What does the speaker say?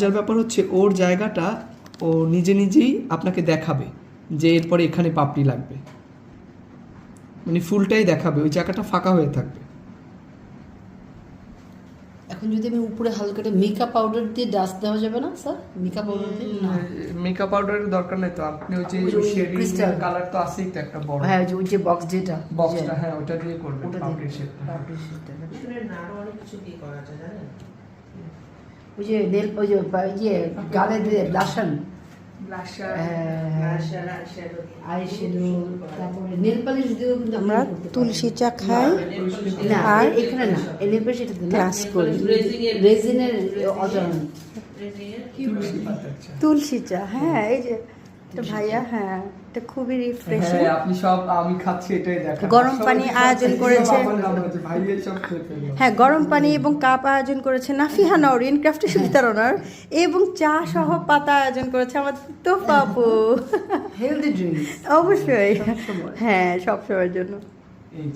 মজার ব্যাপার হচ্ছে ওর জায়গাটা ও নিজে নিজেই আপনাকে দেখাবে যে এরপরে এখানে পাপড়ি লাগবে। মানে ফুলটাই দেখাবে ওই জায়গাটা ফাঁকা হয়ে থাকবে। এখন যদি আমি উপরে হালকা একটা মেকআপ পাউডার দিয়ে ডাস্ট দেওয়া যাবে না স্যার মেকআপ পাউডার দিয়ে? না। মেকআপ পাউডারের দরকার নেই তো আপনি ওই যে শেডিং। কালার তো আছেই তো একটা বড়। হ্যাঁ ওই যে ওই যে বক্স যেটা। বক্সটা হ্যাঁ। ওটা দিয়ে করবেন ওটা পাপড়ির দিয়ে shape। পাউডার সেটা ভিতরে না আরও অনেক কিছু দিয়ে করা যায় জানেন? ওই যে নেল ওই যে ওই যে গালে দিয়ে ব্লাশন হ্যাঁ, আমরা আপনি তুলসী চা খাই। না আর এখানে না ক্লাস করি। রেজিনের আচ্ছা। তুলসী চা হ্যাঁ এই যে এটা ভাইয়া হ্যাঁ এটা খুবই রিফ্রেশিং হ্যাঁ আপনি সব আমি খাচ্ছি এটাই দেখা গরম পানি আয়োজন করেছে। হ্যাঁ গরম পানি এবং কাপ আয়োজন করেছে নাফিহা নরিন ক্রাফটি সুবিধারণার এবং চা সহ পাতা আয়োজন করেছে আমার তো পাপু। হেলদি ড্রিঙ্কস অবশ্যই। হ্যাঁ সব সময়ের জন্য। এই